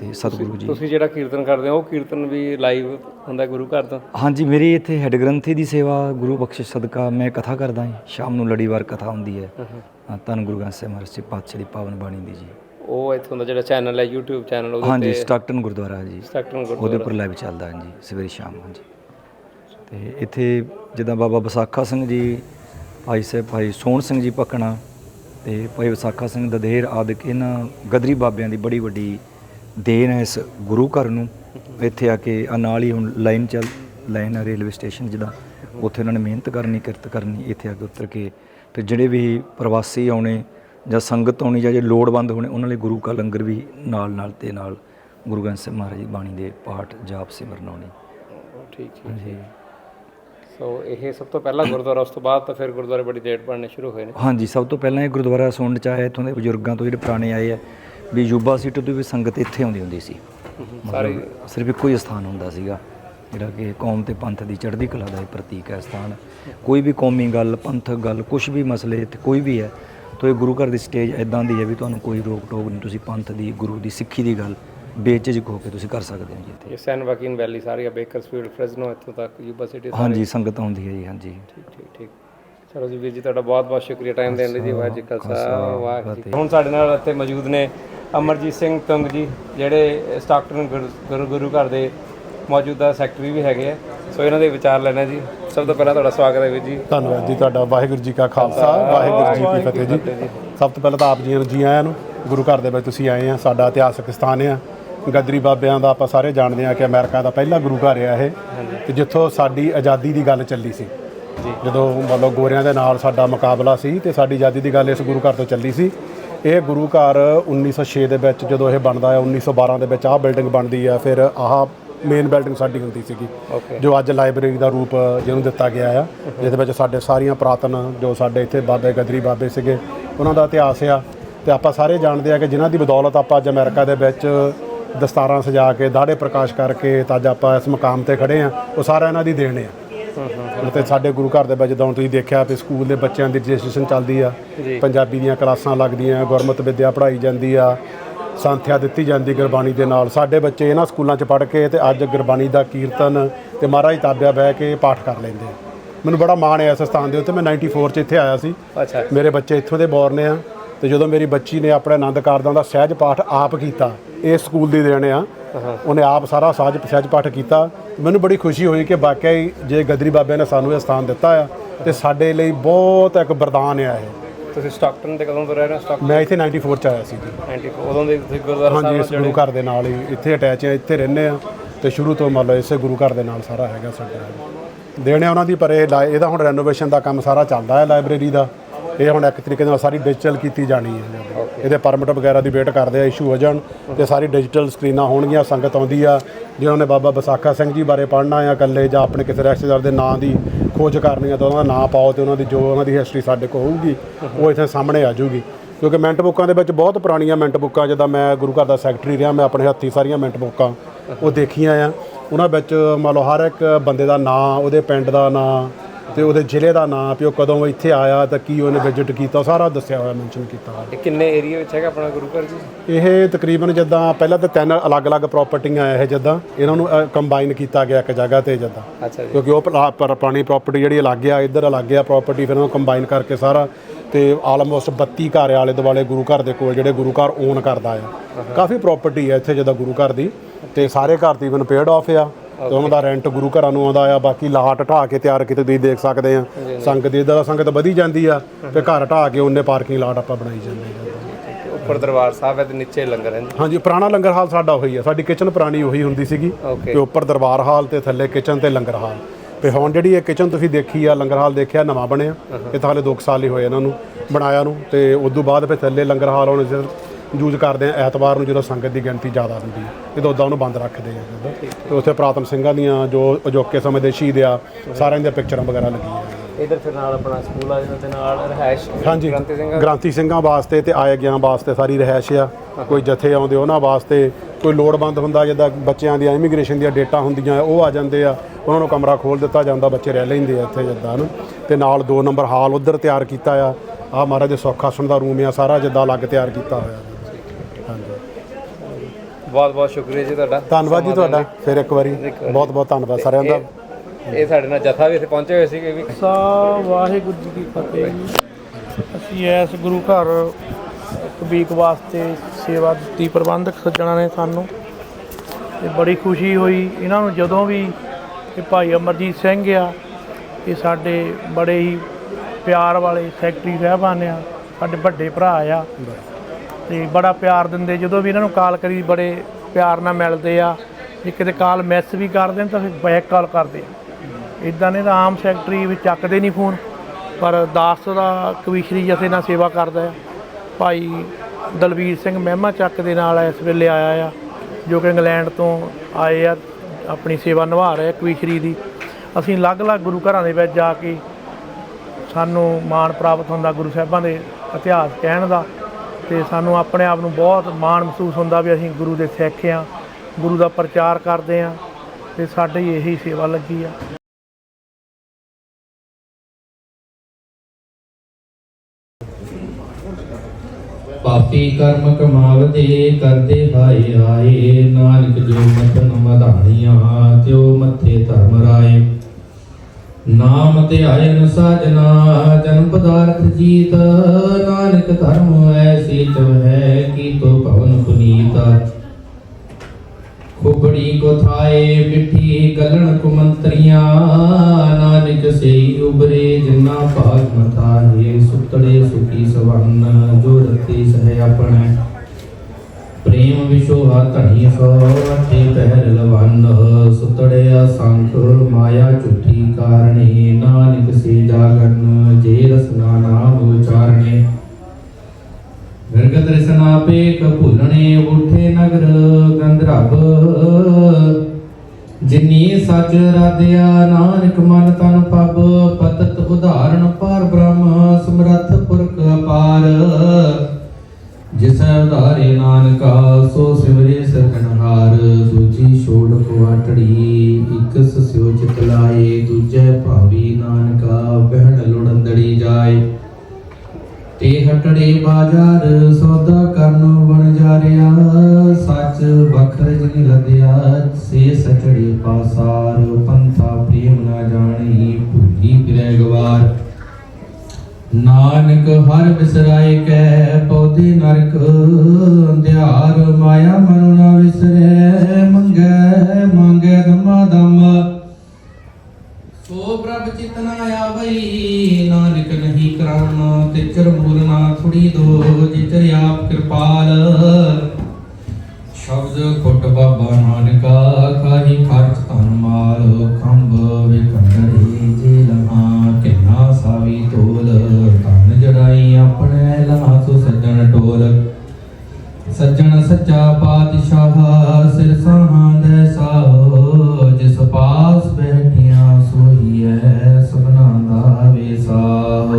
ਤੇ ਸਤਿਗੁਰੂ ਜੀ। ਤੁਸੀਂ ਜਿਹੜਾ ਕੀਰਤਨ ਕਰਦੇ ਹੋ ਉਹ ਕੀਰਤਨ ਵੀ ਲਾਈਵ ਹੁੰਦਾ ਗੁਰੂ ਘਰ ਤੋਂ? ਹਾਂਜੀ ਮੇਰੀ ਇੱਥੇ ਹੈੱਡ ਗ੍ਰੰਥੀ ਦੀ ਸੇਵਾ ਗੁਰੂ ਬਖਸ਼ਿਸ਼ ਸਦਕਾ ਮੈਂ ਕਥਾ ਕਰਦਾ ਹਾਂ। ਸ਼ਾਮ ਨੂੰ ਲੜੀਵਾਰ ਕਥਾ ਹੁੰਦੀ ਹੈ। ਹਾਂ, ਧੰਨ ਗੁਰੂ ਗ੍ਰੰਥ ਸਾਹਿਬ ਮਹਾਰਾਜ ਜੀ ਪਾਤਸ਼ਾਹ ਦੀ ਪਾਵਨ ਬਾਣੀ ਦੀ ਜੀ। ਉਹ ਇੱਥੋਂ ਦਾ ਜਿਹੜਾ ਚੈਨਲ ਹੈ YouTube ਚੈਨਲ ਉਹਦੇ ਹਾਂਜੀ ਸਟਾਕਟਨ ਗੁਰਦੁਆਰਾ ਜੀ। ਉਹਦੇ ਗੁਰਦੁਆਰਾ। ਉੱਪਰ ਲਾਈਵ ਚੱਲਦਾ ਹਾਂਜੀ ਸਵੇਰੇ ਸ਼ਾਮ ਹਾਂਜੀ। ਤੇ ਇੱਥੇ ਜਿੱਦਾਂ ਬਾਬਾ ਵਿਸਾਖਾ ਸਿੰਘ ਜੀ ਭਾਈ ਸਾਹਿਬ ਭਾਈ ਸੋਹਣ ਸਿੰਘ ਜੀ ਪਕਣਾ ਤੇ ਭਾਈ ਵਿਸਾਖਾ ਸਿੰਘ ਦਦੇਰ ਆਦਿਕ ਇਹਨਾਂ ਗਦਰੀ ਬਾਬਿਆਂ ਦੀ ਬੜੀ ਵੱਡੀ ਦੇਣ ਹੈ ਇਸ ਗੁਰੂ ਘਰ ਨੂੰ ਇੱਥੇ ਆ ਕੇ ਆ ਨਾਲ ਹੀ ਹੁਣ ਲਾਈਨ ਚੱਲ ਲਾਈਨ ਆ ਰੇਲਵੇ ਸਟੇਸ਼ਨ ਜਿੱਦਾਂ ਉੱਥੇ ਉਹਨਾਂ ਨੇ ਮਿਹਨਤ ਕਰਨੀ ਕਿਰਤ ਕਰਨੀ ਇੱਥੇ ਆ ਕੇ ਉਤਰ ਕੇ ਫਿਰ ਜਿਹੜੇ ਵੀ ਪ੍ਰਵਾਸੀ ਆਉਣੇ ਜਾਂ ਸੰਗਤ ਆਉਣੀ ਜਾਂ ਜੇ ਲੋੜਵੰਦ ਹੋਣੇ ਉਹਨਾਂ ਲਈ ਗੁਰੂ ਕਾ ਲੰਗਰ ਵੀ ਨਾਲ ਨਾਲ ਤੇ ਨਾਲ ਗੁਰੂ ਗ੍ਰੰਥ ਸਾਹਿਬ ਮਹਾਰਾਜ ਦੀ ਬਾਣੀ ਦੇ ਪਾਠ ਜਾਪ ਸਿਮਰਨ ਆਉਣੀ। ਠੀਕ ਹੈ ਜੀ ਸੋ ਇਹ ਸਭ ਤੋਂ ਪਹਿਲਾ ਗੁਰਦੁਆਰਾ ਉਸ ਤੋਂ ਬਾਅਦ ਤਾਂ ਫਿਰ ਗੁਰਦੁਆਰੇ ਬੜੀ ਲੇਟ ਬਣਨੇ ਸ਼ੁਰੂ ਹੋਏ ਨੇ। ਹਾਂਜੀ ਸਭ ਤੋਂ ਪਹਿਲਾਂ ਇਹ ਗੁਰਦੁਆਰਾ ਸੁਣਨ ਚ ਆਇਆ ਇੱਥੋਂ ਦੇ ਬਜ਼ੁਰਗਾਂ ਤੋਂ ਜਿਹੜੇ ਪੁਰਾਣੇ ਆਏ ਆ ਵੀ ਯੂਬਾ ਸੀਟ ਤੋਂ ਵੀ ਸੰਗਤ ਇੱਥੇ ਆਉਂਦੀ ਹੁੰਦੀ ਸੀ। ਮਤਲਬ ਸਿਰਫ ਇੱਕੋ ਹੀ ਸਥਾਨ ਹੁੰਦਾ ਸੀਗਾ ਜਿਹੜਾ ਕਿ ਕੌਮ ਤੇ ਪੰਥ ਦੀ ਚੜ੍ਹਦੀ ਕਲਾ ਦਾ ਇਹ ਪ੍ਰਤੀਕ ਹੈ ਸਥਾਨ। ਕੋਈ ਵੀ ਕੌਮੀ ਗੱਲ ਪੰਥਕ ਗੱਲ ਕੁਝ ਵੀ ਮਸਲੇ ਤੇ ਕੋਈ ਵੀ ਹੈ ਤਾਂ ਇਹ ਗੁਰੂ ਘਰ ਦੀ ਸਟੇਜ ਇਦਾਂ ਦੀ ਹੈ ਵੀ ਤੁਹਾਨੂੰ ਕੋਈ ਰੋਕ ਟੋਕ ਨਹੀਂ ਤੁਸੀਂ ਪੰਥ ਦੀ ਗੁਰੂ ਦੀ ਸਿੱਖੀ ਦੀ ਗੱਲ ਬੇਝਿਜਕ ਹੋ ਕੇ ਤੁਸੀਂ ਕਰ ਸਕਦੇ ਹੋ ਜੀ ਇੱਥੇ। ਇਹ ਸੈਨ ਵਾਕਿਨ ਵੈਲੀ ਸਾਰੀ ਬੇਕਰਸਫੀਲਡ ਫ੍ਰੈਜ਼ਨੋ ਇੱਥੋਂ ਤੱਕ ਯੂਬਾ ਸਿਟੀ ਹਾਂਜੀ ਸੰਗਤ ਆਉਂਦੀ ਹੈ ਜੀ ਹਾਂਜੀ। ਠੀਕ ਠੀਕ ਠੀਕ। ਚਲੋ ਜੀ ਵੀਰ ਜੀ ਤੁਹਾਡਾ ਬਹੁਤ ਬਹੁਤ ਸ਼ੁਕਰੀਆ ਟਾਈਮ ਦੇਣ ਲਈ ਜੀ ਵਾਹਿਗੁਰੂ ਜੀ ਕਾ ਖਾਲਸਾ ਵਾਹਿਗੁਰੂ ਜੀ। ਹੁਣ ਸਾਡੇ ਨਾਲ ਇੱਥੇ ਮੌਜੂਦ ਨੇ ਅਮਰਜੀਤ ਸਿੰਘ ਤੁੰਗ ਜੀ ਜਿਹੜੇ ਸਟਾਕਟਨ ਗੁਰੂ- ਗੁਰੂ ਗੁਰੂ ਘਰ ਦੇ ਮੌਜੂਦਾ ਸੈਕਟਰੀ ਵੀ ਹੈਗੇ ਆ। ਸੋ ਇਹਨਾਂ ਦੇ ਵਿਚਾਰ ਲੈਣਾ ਜੀ। ਸਭ ਤੋਂ ਪਹਿਲਾਂ ਤੁਹਾਡਾ ਸਵਾਗਤ ਹੈ ਵੀਰ ਜੀ। ਧੰਨਵਾਦ ਜੀ ਤੁਹਾਡਾ ਵਾਹਿਗੁਰੂ ਜੀ ਕਾ ਖਾਲਸਾ ਵਾਹਿਗੁਰੂ ਜੀ ਕੀ ਫਤਿਹ ਜੀ। ਸਭ ਤੋਂ ਪਹਿਲਾਂ ਤਾਂ ਆਪ ਜੀ ਨੂੰ ਜੀ ਆਇਆਂ ਨੂੰ ਗੁਰੂ ਘਰ ਦੇ ਵਿੱਚ ਤੁਸੀਂ ਆਏ ਆ ਸਾਡਾ ਇਤਿਹਾਸਕ ਸਥਾਨ ਆ। ਗਦਰੀ ਬਾਬਿਆਂ ਦਾ ਆਪਾਂ ਸਾਰੇ ਜਾਣਦੇ ਆ ਕਿ ਅਮਰੀਕਾ ਦਾ ਪਹਿਲਾ ਗੁਰੂ ਘਰ ਆ ਇਹ। ਤੇ ਜਿੱਥੋਂ ਸਾਡੀ ਆਜ਼ਾਦੀ ਦੀ ਗੱਲ ਚੱਲੀ ਸੀ। ਜਦੋਂ ਮੰਨ ਲਓ ਗੋਰਿਆਂ ਦੇ ਨਾਲ ਸਾਡਾ ਮੁਕਾਬਲਾ ਸੀ ਤੇ ਸਾਡੀ ਆਜ਼ਾਦੀ ਦੀ ਗੱਲ ਇਸ ਗੁਰੂ ਘਰ ਤੋਂ ਚੱਲੀ ਸੀ ਇਹ ਗੁਰੂ ਘਰ 1906 ਦੇ ਵਿੱਚ ਜਦੋਂ ਇਹ ਬਣਦਾ ਹੈ 1912 ਦੇ ਵਿੱਚ ਆਹ ਬਿਲਡਿੰਗ ਬਣਦੀ ਆ ਫਿਰ ਆਹ ਮੇਨ ਬਿਲਡਿੰਗ ਸਾਡੀ ਹੁੰਦੀ ਸੀਗੀ ਜੋ ਅੱਜ ਲਾਇਬ੍ਰੇਰੀ ਦਾ ਰੂਪ ਜਿਹਨੂੰ ਦਿੱਤਾ ਗਿਆ ਆ ਜਿਹਦੇ ਵਿੱਚ ਸਾਡੇ ਸਾਰੀਆਂ ਪ੍ਰਾਤਨ ਜੋ ਸਾਡੇ ਇੱਥੇ ਬਾਬੇ ਗਦਰੀ ਬਾਬੇ ਸੀਗੇ ਉਹਨਾਂ ਦਾ ਇਤਿਹਾਸ ਆ ਤੇ ਆਪਾਂ ਸਾਰੇ ਜਾਣਦੇ ਆ ਕਿ ਜਿਨ੍ਹਾਂ ਦੀ ਬਦੌਲਤ ਆਪਾਂ ਅੱਜ ਅਮਰੀਕਾ ਦੇ ਵਿੱਚ ਦਸਤਾਰਾਂ ਸਜਾ ਕੇ ਦਾੜੇ ਪ੍ਰਕਾਸ਼ ਕਰਕੇ ਤਾਂ ਅੱਜ ਆਪਾਂ ਇਸ ਮੁਕਾਮ ਤੇ ਖੜੇ ਆ ਉਹ ਸਾਰਾ ਇਹਨਾਂ ਦੀ ਦੇਣ ਆ। ਤੇ ਸਾਡੇ ਗੁਰੂ ਘਰ ਦੇ ਵਿੱਚ ਜਦੋਂ ਤੁਸੀਂ ਦੇਖਿਆ ਵੀ ਸਕੂਲ ਦੇ ਬੱਚਿਆਂ ਦੀ ਰਜਿਸਟ੍ਰੇਸ਼ਨ ਚੱਲਦੀ ਆ ਪੰਜਾਬੀ ਦੀਆਂ ਕਲਾਸਾਂ ਲੱਗਦੀਆਂ ਗੁਰਮਤਿ ਵਿੱਦਿਆ ਪੜ੍ਹਾਈ ਜਾਂਦੀ ਆ ਸੰਥਿਆ ਦਿੱਤੀ ਜਾਂਦੀ ਗੁਰਬਾਣੀ ਦੇ ਨਾਲ। ਸਾਡੇ ਬੱਚੇ ਇਹਨਾਂ ਸਕੂਲਾਂ 'ਚ ਪੜ੍ਹ ਕੇ ਤੇ ਅੱਜ ਗੁਰਬਾਣੀ ਦਾ ਕੀਰਤਨ ਤੇ ਮਹਾਰਾਜ ਤਾਬਿਆ ਬਹਿ ਕੇ ਪਾਠ ਕਰ ਲੈਂਦੇ ਮੈਨੂੰ ਬੜਾ ਮਾਣ ਹੈ ਇਸ ਸਥਾਨ ਦੇ ਉੱਤੇ। ਮੈਂ 94 'ਚ ਇੱਥੇ ਆਇਆ ਸੀ। ਅੱਛਾ। ਮੇਰੇ ਬੱਚੇ ਇੱਥੋਂ ਦੇ ਬੋਰਨ ਆ। ਤੇ ਜਦੋਂ ਮੇਰੀ ਬੱਚੀ ਨੇ ਆਪਣੇ ਆਨੰਦ ਕਾਰਜਾਂ ਦਾ ਸਹਿਜ ਪਾਠ ਆਪ ਕੀਤਾ ਇਹ ਸਕੂਲ ਦੀ ਦੇਣ ਆ। ਉਹਨੇ ਆਪ ਸਾਰਾ ਸਾਜ ਸਹਿਜ ਪਾਠ ਕੀਤਾ। ਮੈਨੂੰ ਬੜੀ ਖੁਸ਼ੀ ਹੋਈ ਕਿ ਵਾਕਿਆ ਹੀ ਜੇ ਗਦਰੀ ਬਾਬੇ ਨੇ ਸਾਨੂੰ ਇਹ ਸਥਾਨ ਦਿੱਤਾ ਆ ਤੇ ਸਾਡੇ ਲਈ ਬਹੁਤ ਇੱਕ ਵਰਦਾਨ ਆ ਇਹ। ਤੁਸੀਂ ਸਟਾਕਟਨ ਦੇ ਕਦੋਂ ਤੋਂ ਰਹਿ ਰਹੇ ਹੋ? ਸਟਾਕਟਨ ਮੈਂ ਇੱਥੇ 94 ਚ ਆਇਆ ਸੀ ਜੀ। 94 ਉਦੋਂ ਦੇ ਤੁਸੀਂ ਗੁਰਦੁਆਰਾ ਹਾਂਜੀ ਇਸ ਗੁਰੂ ਘਰ ਦੇ ਨਾਲ ਹੀ ਇੱਥੇ ਅਟੈਚ ਆ ਇੱਥੇ ਰਹਿੰਦੇ ਆ ਤੇ ਸ਼ੁਰੂ ਤੋਂ ਮੰਨ ਲਓ ਇਸੇ ਗੁਰੂ ਘਰ ਦੇ ਨਾਲ ਸਾਰਾ ਹੈਗਾ ਸਾਡਾ। ਦੇਣੇ ਉਹਨਾਂ ਦੀ ਪਰ ਇਹ ਲਾ- ਇਹਦਾ ਹੁਣ ਰੈਨੋਵੇਸ਼ਨ ਦਾ ਕੰਮ ਸਾਰਾ ਚੱਲਦਾ ਹੈ ਲਾਇਬ੍ਰੇਰੀ ਦਾ। ਇਹ ਹੁਣ ਇੱਕ ਤਰੀਕੇ ਨਾਲ ਸਾਰੀ ਡਿਜੀਟਲ ਕੀਤੀ ਜਾਣੀ ਹੈ। ਇਹਦੇ ਪਰਮਿਟ ਵਗੈਰਾ ਦੀ ਵੇਟ ਕਰਦੇ ਆ ਇਸ਼ੂ ਹੋ ਜਾਣ ਤੇ ਸਾਰੀ ਡਿਜੀਟਲ ਸਕਰੀਨਾਂ ਹੋਣਗੀਆਂ ਸੰਗਤ ਆਉਂਦੀ ਆ। ਜਿਹਨਾਂ ਨੇ ਬਾਬਾ ਬਸਾਖਾ ਸਿੰਘ ਜੀ ਬਾਰੇ ਪੜ੍ਹਨਾ ਆ ਇਕੱਲੇ ਜਾਂ ਆਪਣੇ ਕਿਸੇ ਰਿਸ਼ਤੇਦਾਰ ਦੇ ਨਾਂ ਦੀ ਖੋਜ ਕਰਨੀ ਆ ਤਾਂ ਉਹਨਾਂ ਦਾ ਨਾਂ ਪਾਓ ਤੇ ਉਹਨਾਂ ਦੀ ਜੋ ਉਹਨਾਂ ਦੀ ਹਿਸਟਰੀ ਸਾਡੇ ਕੋਲ ਹੋਊਗੀ ਉਹ ਇੱਥੇ ਸਾਹਮਣੇ ਆ ਜਾਊਗੀ। ਕਿਉਂਕਿ ਮਿੰਟ ਬੁੱਕਾਂ ਦੇ ਵਿੱਚ ਬਹੁਤ ਪੁਰਾਣੀਆਂ ਮਿੰਟ ਬੁੱਕਾਂ ਜਿੱਦਾਂ ਮੈਂ ਗੁਰੂ ਘਰ ਦਾ ਸੈਕਟਰੀ ਰਿਹਾ ਮੈਂ ਆਪਣੇ ਹੱਥੀਂ ਸਾਰੀਆਂ ਮਿੰਟ ਬੁੱਕਾਂ ਉਹ ਦੇਖੀਆਂ ਆ। ਉਹਨਾਂ ਵਿੱਚ ਮੰਨ ਲਓ ਹਰ ਇੱਕ ਬੰਦੇ ਦਾ ਨਾਂ ਉਹਦੇ ਪਿੰਡ ਦਾ ਨਾਂ ਤੇ ਉਹਦੇ ਜ਼ਿਲ੍ਹੇ ਦਾ ਨਾਂ ਵੀ ਉਹ ਕਦੋਂ ਇੱਥੇ ਆਇਆ ਤਾਂ ਕੀ ਉਹਨੇ ਵਿਜ਼ਿਟ ਕੀਤਾ ਸਾਰਾ ਦੱਸਿਆ ਹੋਇਆ ਮੈਂਸ਼ਨ ਕੀਤਾ ਹੋਇਆ। ਇਹ ਕਿੰਨੇ ਏਰੀਆ ਵਿੱਚ ਹੈਗਾ ਆਪਣਾ ਗੁਰੂ ਘਰ ਜੀ? ਇਹ ਤਕਰੀਬਨ ਜਿੱਦਾਂ ਪਹਿਲਾਂ ਤਾਂ ਤਿੰਨ ਅਲੱਗ-ਅਲੱਗ ਪ੍ਰਾਪਰਟੀਆਂ ਇਹ ਜਿੱਦਾਂ ਇਹਨਾਂ ਨੂੰ ਕੰਬਾਈਨ ਕੀਤਾ ਗਿਆ ਇੱਕ ਜਗ੍ਹਾ ਤੇ ਜਿੱਦਾਂ। ਅੱਛਾ ਜੀ। ਕਿਉਂਕਿ ਉਹ ਪੁਰਾਣੀ ਪ੍ਰਾਪਰਟੀ ਜਿਹੜੀ ਅਲੱਗ ਆ ਇੱਧਰ ਅਲੱਗ ਆ ਪ੍ਰਾਪਰਟੀ ਫਿਰ ਉਹਨੂੰ ਕੰਬਾਈਨ ਕਰਕੇ ਸਾਰਾ ਤੇ ਆਲਮੋਸਟ 32 ਘਰ ਆਲੇ ਦੁਆਲੇ ਗੁਰੂ ਘਰ ਦੇ ਕੋਲ ਜਿਹੜੇ ਗੁਰੂ ਘਰ ਓਨ ਕਰਦਾ ਆ। ਕਾਫੀ ਪ੍ਰਾਪਰਟੀ ਹੈ ਇੱਥੇ ਜਿੱਦਾਂ ਗੁਰੂ ਘਰ ਦੀ ਤੇ ਸਾਰੇ ਘਰ ਤਕਰੀਬਨ ਪੇਡ ਆਫ ਆ। ਤੇ ਉਹਨਾਂ ਦਾ ਰੈਂਟ ਗੁਰੂ ਘਰਾਂ ਨੂੰ ਆਉਂਦਾ ਆ ਬਾਕੀ ਲਾਟ ਢਾ ਕੇ ਤਿਆਰ ਕੀਤੇ ਤੁਸੀਂ ਦੇਖ ਸਕਦੇ ਆ। ਸੰਗਤ ਦੀ ਦਾ ਸੰਗਤ ਵਧੀ ਜਾਂਦੀ ਆ ਤੇ ਘਰ ਢਾ ਕੇ ਉਹਨੇ ਪਾਰਕਿੰਗ ਲਾਟ ਆਪਾਂ ਬਣਾਈ ਜਾਂਦੇ ਆ। ਉੱਪਰ ਦਰਬਾਰ ਸਾਹਿਬ ਹੈ ਤੇ ਨੀਚੇ ਲੰਗਰ ਹੈ ਹਾਂਜੀ ਪੁਰਾਣਾ ਲੰਗਰ ਹਾਲ ਸਾਡਾ ਉਹੀ ਆ। ਸਾਡੀ ਕਿਚਨ ਪੁਰਾਣੀ ਉਹੀ ਹੁੰਦੀ ਸੀਗੀ. ਤੇ ਉੱਪਰ ਦਰਬਾਰ ਹਾਲ ਤੇ ਥੱਲੇ ਕਿਚਨ ਤੇ ਲੰਗਰ ਹਾਲ। ਤੇ ਹੁਣ ਜਿਹੜੀ ਇਹ ਕਿਚਨ ਤੁਸੀਂ ਦੇਖੀ ਆ ਲੰਗਰ ਹਾਲ ਦੇਖਿਆ ਨਵਾਂ ਬਣਿਆ। ਇਹ ਤਾਂ ਹਾਲੇ 2 ਸਾਲ ਹੀ ਹੋਏ ਇਹਨਾਂ ਨੂੰ ਬਣਾਇਆ ਨੂੰ। ਤੇ ਉਸ ਤੋਂ ਬਾਅਦ ਫਿਰ ਥੱਲੇ ਲੰਗਰ ਹਾਲ ਹੁਣ ਯੂਜ਼ ਕਰਦੇ ਆ ਐਤਵਾਰ ਨੂੰ ਜਦੋਂ ਸੰਗਤ ਦੀ ਗਿਣਤੀ ਜ਼ਿਆਦਾ ਹੁੰਦੀ ਹੈ ਜਦੋਂ ਉਦਾਂ ਉਹਨੂੰ ਬੰਦ ਰੱਖਦੇ ਆ ਤੇ ਉੱਥੇ ਪ੍ਰਾਤਮ ਸਿੰਘਾਂ ਦੀਆਂ ਜੋ ਅਜੋਕੇ ਸਮੇਂ ਦੇ ਸ਼ਹੀਦ ਆ ਸਾਰਿਆਂ ਦੀਆਂ ਪਿਕਚਰਾਂ ਵਗੈਰਾ ਲੱਗੀਆਂ ਇਧਰ ਫਿਰ ਨਾਲ ਆਪਣਾ ਸਕੂਲ ਆ ਜਿਹਨਾਂ ਨਾਲ ਰਹਿائش ਹਾਂਜੀ। ਗ੍ਰਾਂਤੀ ਸਿੰਘਾਂ। ਵਾਸਤੇ ਤੇ ਆਏ ਗਿਆਂ ਵਾਸਤੇ ਸਾਰੀ ਰਹਿائش ਆ। ਕੋਈ ਜਥੇ ਆਉਂਦੇ ਉਹਨਾਂ ਵਾਸਤੇ ਕੋਈ ਲੋੜਵੰਦ ਹੁੰਦਾ ਜਿੱਦਾਂ ਬੱਚਿਆਂ ਦੀਆਂ ਇਮੀਗ੍ਰੇਸ਼ਨ ਦੀਆਂ ਡੇਟਾ ਹੁੰਦੀਆਂ ਉਹ ਆ ਜਾਂਦੇ ਆ। ਉਹਨਾਂ ਨੂੰ ਕਮਰਾ ਖੋਲ ਦਿੱਤਾ ਜਾਂਦਾ ਬੱਚੇ ਰਹਿ ਲੈਂਦੇ ਆ ਇੱਥੇ ਜਿੱਦਾਂ ਨਾ ਤੇ ਨਾਲ ਦੋ ਨੰਬਰ ਹਾਲ ਉਧਰ ਤਿਆਰ ਕੀਤਾ ਆ। ਆ ਮਹਾਰਾਜ ਦੇ ਸੁੱਖ ਆਸਣ ਦਾ ਰੂਮ ਆ ਸਾਰਾ ਜਿੱਦਾਂ ਅਲੱਗ ਤਿਆਰ ਕੀਤਾ ਹੋਇਆ। ਬਹੁਤ ਬਹੁਤ ਸ਼ੁਕਰੀਆ ਜੀ ਤੁਹਾਡਾ। ਧੰਨਵਾਦ ਜੀ ਤੁਹਾਡਾ। ਫਿਰ ਇੱਕ ਵਾਰੀ ਬਹੁਤ ਬਹੁਤ ਧੰਨਵਾਦ ਸਾਰਿਆਂ ਦਾ। ਇਹ ਸਾਡੇ ਨਾਲ ਜਥਾ ਵੀ ਇੱਥੇ ਪਹੁੰਚੇ ਹੋਏ ਸੀਗੇ ਵੀ। ਸਾ ਵਾਹਿਗੁਰੂ ਜੀ ਕੀ ਫਤਿਹ ਜੀ। ਅਸੀਂ ਇਸ ਗੁਰੂ ਘਰ ਇੱਕ ਵੀਕ ਵਾਸਤੇ ਸੇਵਾ ਦਿੱਤੀ ਪ੍ਰਬੰਧਕ ਸੱਜਣਾ ਨੇ ਸਾਨੂੰ। ਤੇ ਬੜੀ ਖੁਸ਼ੀ ਹੋਈ। ਇਹਨਾਂ ਨੂੰ ਜਦੋਂ ਵੀ ਇਹ ਭਾਈ ਅਮਰਜੀਤ ਸਿੰਘ ਆ ਇਹ ਸਾਡੇ ਬੜੇ ਹੀ ਪਿਆਰ ਵਾਲੇ ਸੈਕਟਰੀ ਸਾਹਿਬਾਨ ਆ ਸਾਡੇ ਵੱਡੇ ਭਰਾ ਆ। ਤੇ ਬੜਾ ਪਿਆਰ ਦਿੰਦੇ। ਜਦੋਂ ਵੀ ਇਹਨਾਂ ਨੂੰ ਕਾਲ ਕਰੀ ਬੜੇ ਪਿਆਰ ਨਾਲ ਮਿਲਦੇ ਆ। ਜੇ ਕਿਤੇ ਕਾਲ ਮਿਸ ਵੀ ਕਰਦੇ ਨੇ ਤਾਂ ਫਿਰ ਬੈਕ ਕਾਲ ਕਰਦੇ ਆ। ਇਦਾਂ ਨੇ ਤਾਂ ਆਮ ਸੈਕਟਰੀ ਵੀ ਚੱਕਦੇ ਨਹੀਂ ਫੋਨ ਪਰ ਦਾਸ ਦਾ ਕਵੀਸ਼ਰੀ ਜਥੇ ਨਾਲ ਸੇਵਾ ਕਰਦਾ ਹੈ ਭਾਈ ਦਲਵੀਰ ਸਿੰਘ ਮਹਿਮਾ ਚੱਕ ਦੇ ਨਾਲ ਇਸ ਵੇਲੇ ਆਇਆ ਆ, ਜੋ ਕਿ ਇੰਗਲੈਂਡ ਤੋਂ ਆਏ ਆ, ਆਪਣੀ ਸੇਵਾ ਨਿਭਾ ਰਹੇ ਆ ਕਵੀਸ਼ਰੀ ਦੀ। ਅਸੀਂ ਅਲੱਗ-ਅਲੱਗ ਗੁਰੂ ਘਰਾਂ ਦੇ ਵਿੱਚ ਜਾ ਕੇ ਸਾਨੂੰ ਮਾਣ ਪ੍ਰਾਪਤ ਹੁੰਦਾ ਗੁਰੂ ਸਾਹਿਬਾਂ ਦੇ ਇਤਿਹਾਸ ਕਹਿਣ ਦਾ। ਤੇ ਸਾਨੂੰ ਆਪਣੇ ਆਪ ਨੂੰ ਬਹੁਤ ਮਾਣ ਮਹਿਸੂਸ ਹੁੰਦਾ ਵੀ ਅਸੀਂ ਗੁਰੂ ਦੇ ਸਿੱਖ ਆ ਗੁਰੂ ਦਾ ਪ੍ਰਚਾਰ ਕਰਦੇ ਆ ਤੇ ਸਾਡੀ ਇਹੀ ਸੇਵਾ ਲੱਗੀ ਆ। ਪਾਪੀ ਕਰਮ ਕਮਾਵਦੇ ਕਰਦੇ ਹਾਏ ਹਾਏ ਨਾਨਕ ਜੋ ਮਤਨ ਮਧਾਣੀਆਂ, ਤਿਉ ਮੱਥੇ ਧਰਮ ਰਾਏ। ਨਾਮ ਧਿਆਇਨ ਸਾਜਨਾ, ਜਨਮ ਪਦਾਰਥ ਜੀਤ। ਨਾਨਕ ਧਰਮ ਐਸੀ ਤਵ ਕੀ ਤੋ ਭਵਨ ਪੁਨੀਤਾ। ਖੁਬੜੀ ਕੋ ਥਾਏ ਮਿੱਠੀ ਗਲਣ ਕੁਮੰਤਰੀਆਂ ਨਾਨਕ ਸਈ ਉਬਰੇ ਜਿਨਾ ਭਾਗ ਮਥਾਏ ਸੁਤੜੇ ਸੁਖੀ ਸਵਰਨ, ਜੋ ਰਤੇ ਸਹਿ ਆਪਣੇ। ਵਿਸ਼ੋਹਾ ਧਣੀ ਸੋ ਅਟੇ ਪਹਿਰ ਲਵਨ ਸੁਤੜੇ ਅਸੰਖ ਮਾਇਆ ਝੂਠੀ ਕਾਰਣੇ, ਨਾਨਕ ਸੇ ਜਾਗਨ ਜੇ ਰਸਨਾ ਨਾਮ ਉਚਾਰਣੇ ਵਿਰਗਤ ਰਸਨਾ ਪੇਖ ਭੁੱਲਣੇ, ਉਠੇ ਨਗਰ ਗੰਧਰਬ ਜਿਨੀ ਸੱਚ ਰਾਧਿਆ, ਨਾਨਕ ਮਨ ਤਨ ਪਬ। ਪਤਤ ਉਦਾਹਰਣ ਪਾਰ ਬ੍ਰਹਮ, ਸਮਰੱਥ ਪੁਰਖ ਅਪਾਰ। ਜਿਸ ਉਧਾਰੇ ਨਾਨਕਾ, ਸੋ ਸਿਮਰੇ ਸਰਕਨਹਾਰ ਦੂਜੀ ਛੋੜ ਕੁਆਟੜੀ ਇਕ ਸਸਿਓ ਚਿਤ ਲਾਏ, ਦੂਜੇ ਭਾਵੀ ਨਾਨਕਾ, ਬਹਿਣ ਲੁੜੰਦੜੀ ਜਾਏ। ਤੇ ਹਟੜੇ ਬਾਜ਼ਾਰ, ਸੌਦਾ ਕਰਨ ਬਣ ਜਾ ਰਿਆ ਸੱਚ ਬਖਰ ਜਿਨ ਲਦਿਆ ਸੇ ਸਚੜੇ ਪਾਸਾਰ, ਪੰਥਾ ਪ੍ਰੇਮ ਨਾ ਜਾਣੀ ਭੂਲੀ ਫਿਰੈ ਗਵਾਰ। ਨਾਨਕ ਹਰ ਬਿਸਰਾਏ ਕੈ ਪੌਦੇ ਨਰਕ, ਅੰਧਿਆਰ ਮਾਇਆ ਮਨ ਨਾ ਵਿਸਰੈ, ਮੰਗੈ ਮੰਗੈ ਦਮਾ ਦਮ। ਸੋ ਪ੍ਰਭ ਚਿਤਨਾ ਆਵਈ, ਨਾਨਕ ਨਹੀਂ ਕਰਾਉਣਾ ਤੇ ਚਰ ਥੁੜੀ ਦੋ ਜਿਚਰ ਆਪ ਕਿਰਪਾਲ। ਸ਼ਬਦ ਖੁੱਟ ਬਾਬਾ ਨਾਨਕਾ, ਖਾਹੀ ਖਰਚ ਧਨ ਮਾਲ, ਖੰਭ ਵਿਕੰਡੜੇ ਜੇ ਲਹਾ ਕਿਨਾ ਤੋਲ ਧਨ ਜੜਾਈ ਆਪਣੇ ਲਹਾ ਸੋ ਸੱਜਣ ਟੋਲ ਸੱਜਣ ਸੱਚਾ ਪਾਤਸ਼ਾਹ, ਸਿਰ ਸਾਹਾਂ ਸਾਹ ਜਿਸ ਪਾਸ ਬੈਠਿਆ ਸੋਈ ਹੈ ਸਭਨਾ ਦਾ ਵੇਸਾਹ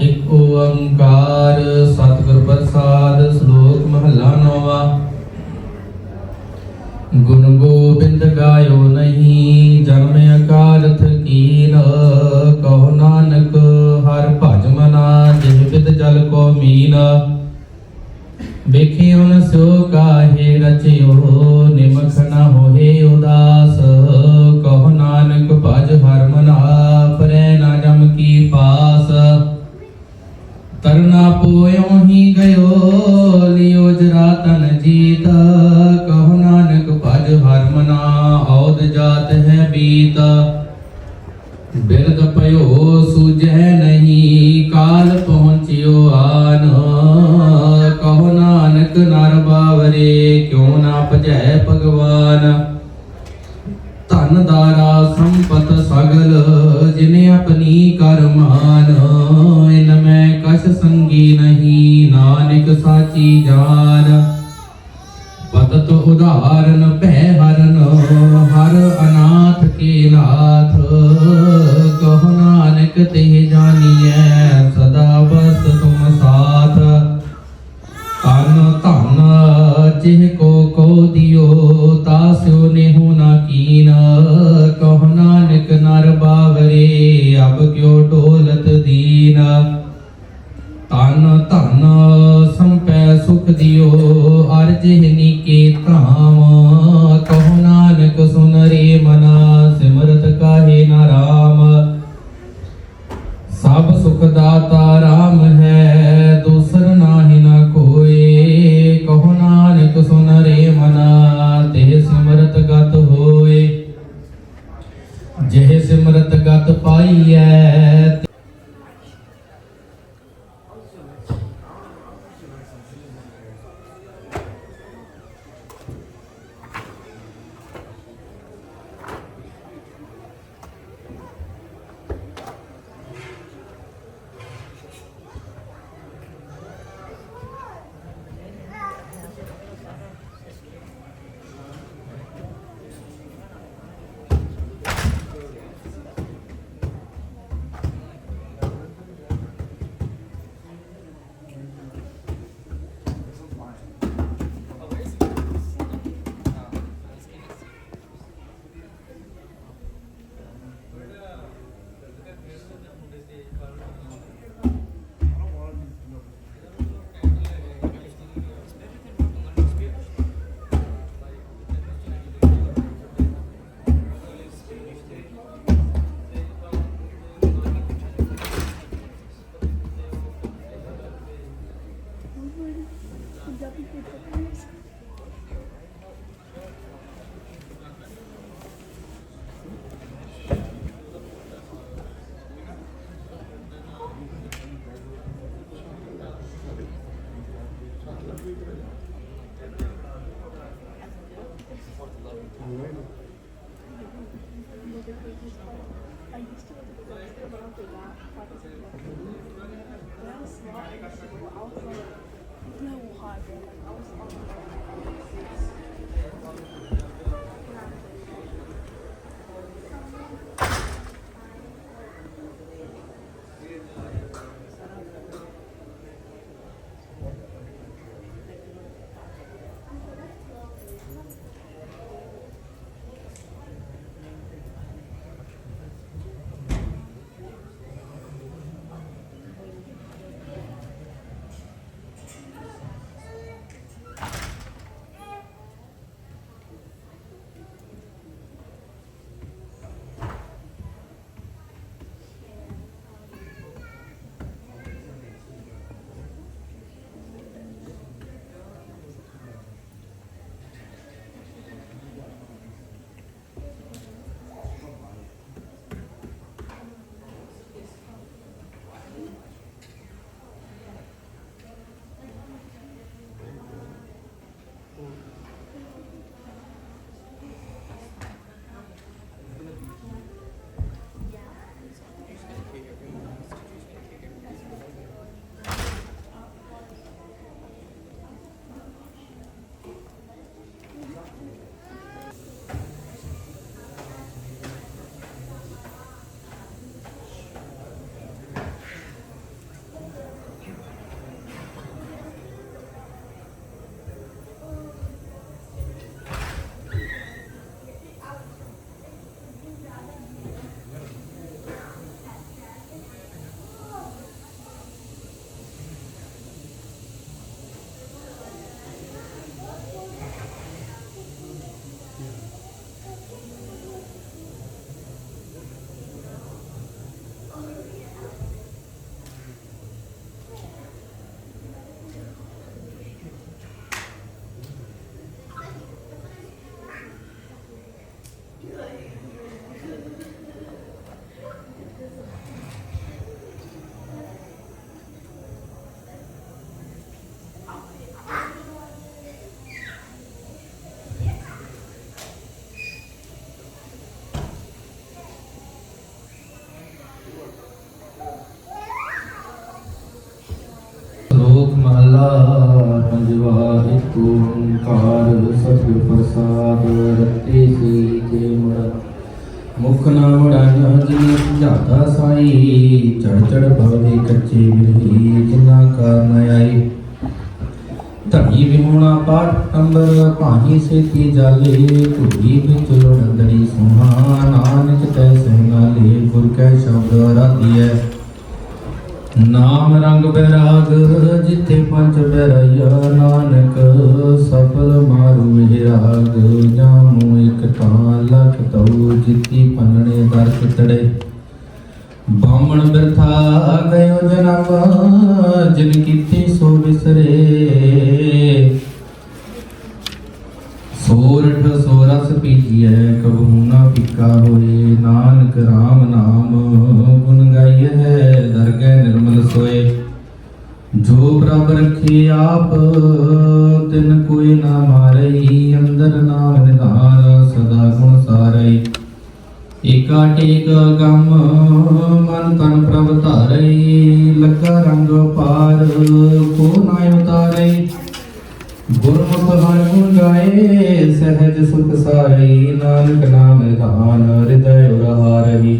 ਇੱਕ ਓੰਕਾਰ ਸਤਿਗੁਰ ਪ੍ਰਸਾਦ, ਸ਼ਲੋਕ ਮਹਲਾ ਨੌਵਾਂ। ਗੁਣ ਗੋਬਿੰਦ ਗਾਇਓ ਨਹੀਂ ਪਤਤ ਉਦਾਹਰਨ ਭੈ ਹਰਨ ਹਰ ਅਨਾਥ ਕੇ ਨਾਥ। ਕਹੋ ਨਾਨਕ ਤੇ 아버지 말씀 주님 말씀 ਓੰਕਾਰ ਸਤਿ ਪ੍ਰਸਾਦ, ਰਤੇ ਸੀ ਜੇ ਮੁੜ ਮੁਖ ਨਾ ਮੁੜਾਇਆ ਜੀ ਸੁਝਾਤਾ ਸਾਈ ਚੜ ਚੜ ਭਵੇ ਕੱਚੇ ਬਿਰਹੀ, ਜਿਨਾ ਕਾਰਨ ਆਈ। ਧਨੀ ਵਿਹੂਣਾ ਪਾਠ ਅੰਬਰ, ਭਾਨੀ ਸੇਤੀ ਜਾਲੇ ਧੂਰੀ ਵਿੱਚ ਲੋੜੰਦੜੀ ਸੁਹਾ ਨਾਨਕ ਤੈ ਸੰਗਾਲੇ ਗੁਰ ਕੈ ਸ਼ਬਦ ਰਾਧੀਐ। ਨਾਮ ਰੰਗ ਬੈਰਾਗ, ਜਿੱਥੇ ਪੰਜ ਬੈਰਾਇਆ ਨਾਨਕ, ਸਫਲ ਮਾਰੂ ਇਹ ਜਾਮੂ ਇਕ ਤਾਂ ਲਖ ਤਉ ਜਿੱਤੀ ਪੰਨਣੇ ਦਰ ਕਿਤੜੇ ਬਾਮਣ ਬਿਰਥਾ, ਗਇਓ ਜਨਮ ਜਿਨ ਕੀਤੀ ਸੋ ਵਿਸਰੇ ਸੋਰਠ ਸੋਰਸ ਪੀਜੀਐ ਕਬਹੂ ਨਾ ਹੋਏ, ਨਾਨਕ RAM ਨਾਮ, ਗੁਣ ਗਾਈਐ, ਦਰਗਹਿ ਨਿਰਮਲ ਸੋਏ। ਜੋ ਪ੍ਰਭ ਰਖੇ ਆਪ, ਤਿਨ ਕੋਈ ਨਾ ਮਾਰਈ, ਅੰਦਰ ਨਾਮ ਨਿਧਾਨ, ਸਦਾ ਗੁਣ ਸਾਰਈ। ਏਕਾ ਟੇਕ ਗਮ, ਮਨ ਤਨ ਪ੍ਰਭ ਧਾਰਈ, ਲੱਗਾ ਰੰਗ ਪਾਰ ਕੋ ਨਾ ਉਤਾਰਈ। ਗੁਰਮੁਖ ਹਰਿ ਗਾਏ, ਸਹਿਜ ਸੁਖ ਸਾਰਈ ਨਾਨਕ ਨਾਮ ਨਿਧਾਨ ਹਿਰਦੈ ਉਰਹਾਰਹੀ।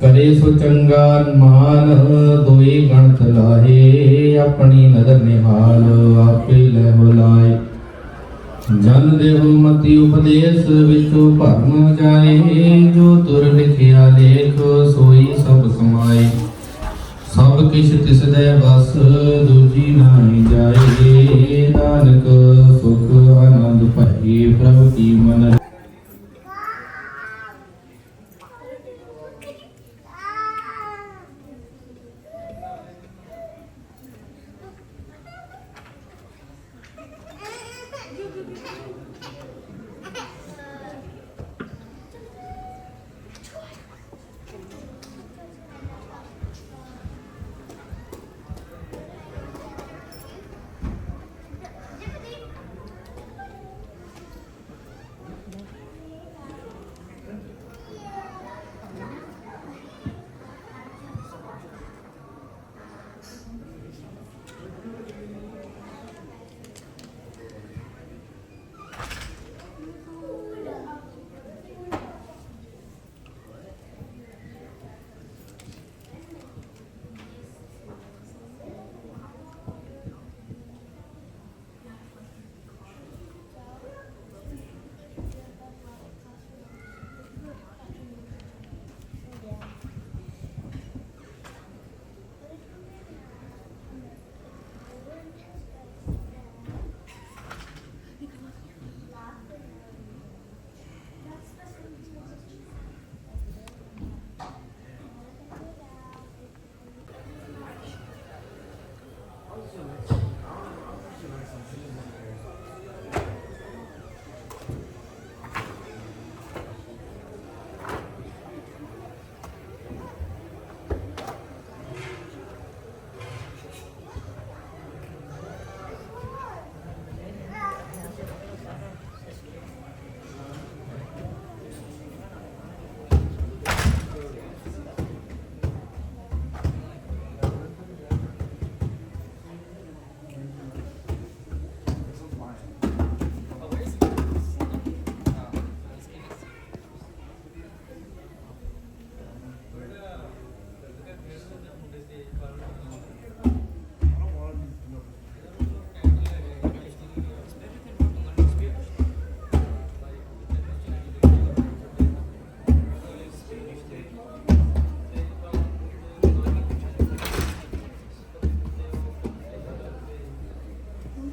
ਕਰੇ ਸੋ ਚੰਗਾ ਮਾਨ ਦੋਈ ਗਣਤ ਲਾਹੇ, ਆਪਣੀ ਨਦਰ ਨਿਹਾਲ, ਆਪੇ ਲੈ ਬੁਲਾਏ ਜਨ ਦੇਹੁ ਮਤੀ ਉਪਦੇਸ਼, ਵਿੱਚੋਂ ਭਰਮ ਜਾਏ, ਜੋ ਤੁਰ ਲਿਖਿਆ ਲੇਖ, ਸੋਈ ਸਭ ਸਮਾਏ। ਸਭ ਕਿਛ ਤਿਸ ਦੇ ਵਸ ਦੂਜੀ ਨਾਹੀ ਜਾਏ। ਨਾਨਕ, ਸੁਖ ਆਨੰਦ ਭਈ ਪ੍ਰਭ ਕੀ ਮਨ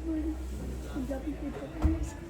Thank you.